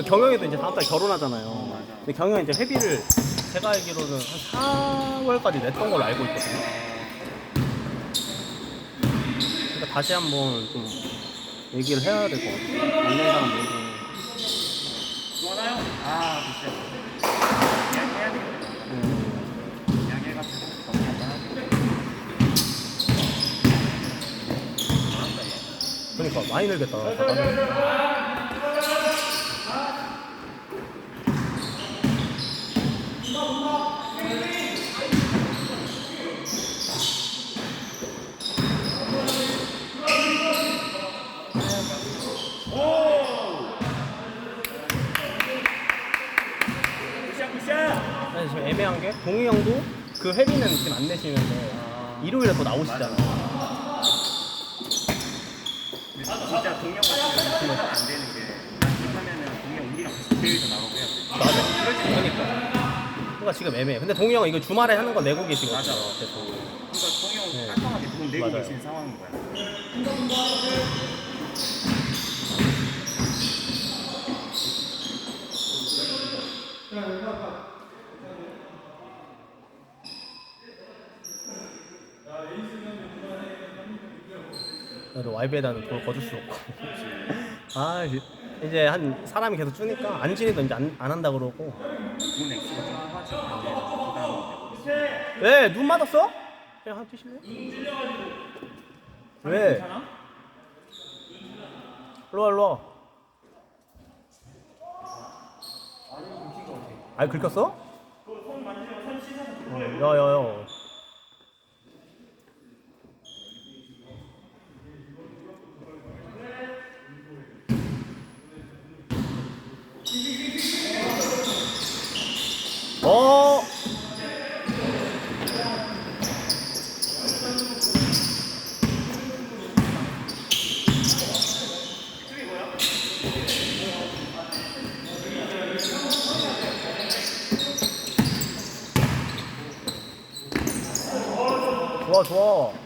경영이도 이제 다음 달 결혼하잖아요. 근데 경영이 이제 회비를 제가 알기로는 한 4월까지 냈던 걸로 알고 있거든요. 그러니까 다시 한번 좀 얘기를 해야 될 것 같아요. 안낸 사람 모두. 좋아요? 아 글쎄 이야기해야 그러니까 많이 늘겠다. 굿샷 굿샷 아니, 지금 애매한 게 동희 형도 그 회비는 지금 안 내시는데 일요일에 또 나오시잖아. 근데 진짜 동영 같은 안 되는 게 하면은 동영 우리랑 같이 돼 맞아. 그러니까. 그러니까 지금 애매해. 근데 동희 형은 이거 주말에 하는 거 내고 계시거든요. 맞아. 계속. 그러니까 동영 네. 깔끔하게 돈 내고 맞아요. 계시는 상황인 거야 그래도 YB에다는 돈을 거둘 수 없고. 아 이제- 한 사람이 계속 주니까 안진이도 이제 안, 안 한다 그러고. 왜? 눈 맞았어? 그냥 한 뛰실래? 왜? 일로와 일로와. 아니 긁혔어? 어, 야야야. 어. 좋아 좋아.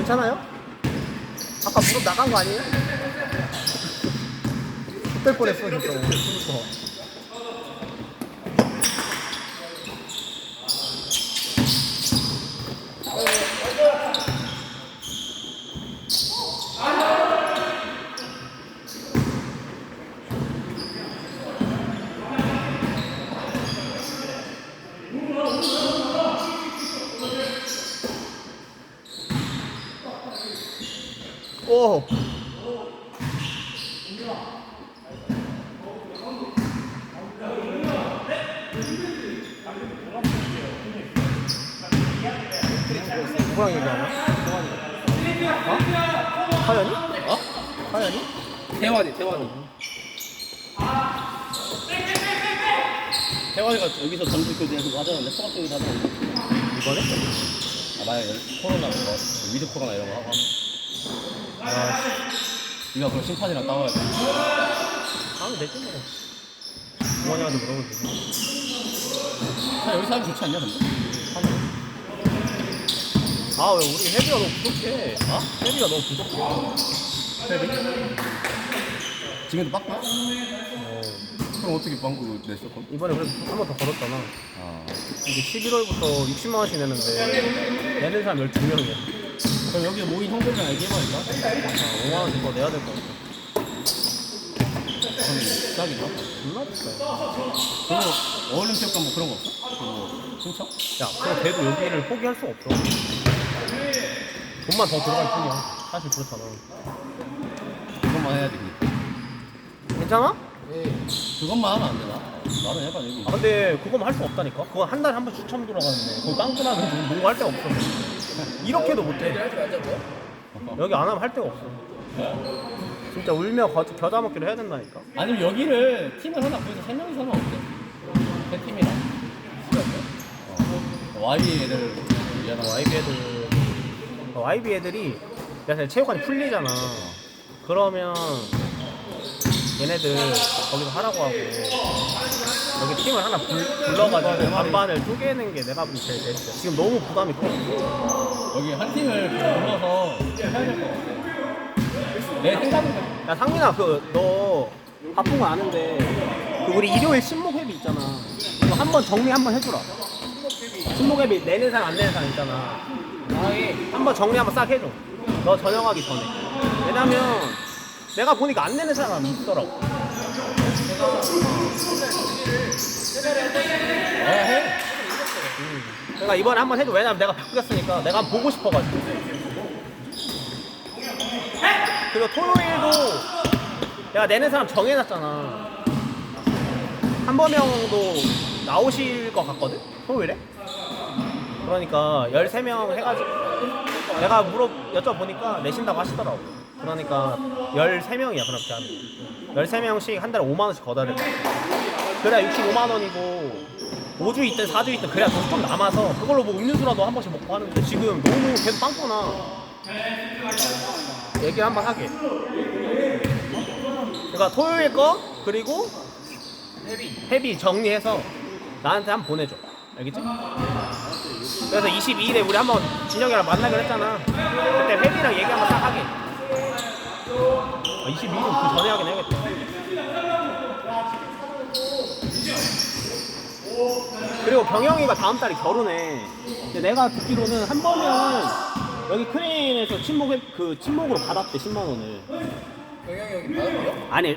괜찮아요? 아까 무릎 나간 거 아니에요? 될 뻔했어 진짜. 얘기하냐? 어? 하연이? 어? 하연이? 대환이가 여기서 전주 교대에서 맞았는데 소각 쪽에서 하잖아 이번에? 아 만약에 코로나 뭐 위드 코로나 이런 거 하고 하면 아, 네가 그럼 심판이랑 싸워야 돼 다음에 내지 뭐. 부모님한테 물어보면 되지. 아, 여기서 하면 좋지 않냐 근데? 아, 왜 우리 헤비가 너무 부족해? 아? 헤비가 너무 부족해. 헤비? 지금도? 어. 그럼 그럼 어떻게 방구 냈어? 그럼? 이번에 그래도 한 번 더 걸었잖아. 아. 이제 11월부터 60만 원씩 내는데 내는 사람 12명이야. 그럼 여기 모인 형들이랑 얘기해봐 일단. 아, 5만 원씩 더 내야 될것 같아. 그러면 싸겠다. 존나 비싸요. 그리고 어울림 체육관 뭐 그런 거 없어? 그리고 신청? 야, 그럼 걔도 여기를 포기할 수 없어. 돈만 더 들어갈 뿐이야. 사실 그렇잖아. 그것만 해야지. 근데. 괜찮아? 그것만 하면 안 되나? 나는 약간 여기. 아 근데 그거만 할 수 없다니까? 그거 한 달에 한 번 추첨 들어가는데 그거 깡끈하게 지금 농구 할 데가 없어 이렇게도 못해. 여기 안 하면 할 데가 없어. 진짜 울며 거, 겨자 먹기로 해야 된다니까. 아니면 여기를 팀을 하나 구해서 세 명이서 하면 어때? 세 팀이랑. 어. Y 애들 얘랑 YB 애들. 어, YB 애들이 내가 체육관이 풀리잖아. 그러면 얘네들 거기서 하라고 하고. 여기 팀을 하나 불, 불러가지고 반반을 쪼개는 게 내가 보기 제일 베스트야 지금 너무 부담이 커. 여기 한 팀을 불러서 해야 될 것 같아. 내 생각은 야 상민아 그 너 바쁜 거 아는데 그 우리 일요일 신목 회비 있잖아. 이거 한번 정리 한번 해주라. 신목 회비 내는 사람 안 내는 사람 있잖아. 한번 정리 한번 싹 해줘. 너 저녁하기 전에. 왜냐면 내가 보니까 안 내는 사람이 있더라고. 내가 해. 그러니까 이번에 한번 해줘 왜냐면 내가 바꾸겠으니까 내가 한번 보고 싶어가지고. 그리고 토요일도 내가 내는 사람 정해놨잖아. 한번 명도 나오실 것 같거든? 토요일에? 그러니까 13명 해가지고 내가 물어 여쭤보니까 내신다고 하시더라고 그러니까 13명이야 그렇게 하면 13명씩 한 달에 5만원씩 거다를 그래야 65만 원이고 5주 있든 4주 있든 그래야 돈 좀 남아서 그걸로 뭐 음료수라도 한 번씩 먹고 하는데 지금 너무 계속 빵꾸나. 얘기 한번 하게. 그러니까 토요일 거 그리고 회비. 정리해서 나한테 한번 보내줘. 알겠지? 그래서 22일에 우리 한번 진영이랑 만나기로 했잖아. 그때 회비랑 얘기 한번 딱 하게. 아, 22일은 그 전에 하긴 해야겠다 그리고 경영이가 다음 달에 결혼해. 근데 내가 듣기로는 한 번은 여기 크레인에서 친목 그 친목으로 받았대 10만 원을. 경영이 형이 받아버려? 아니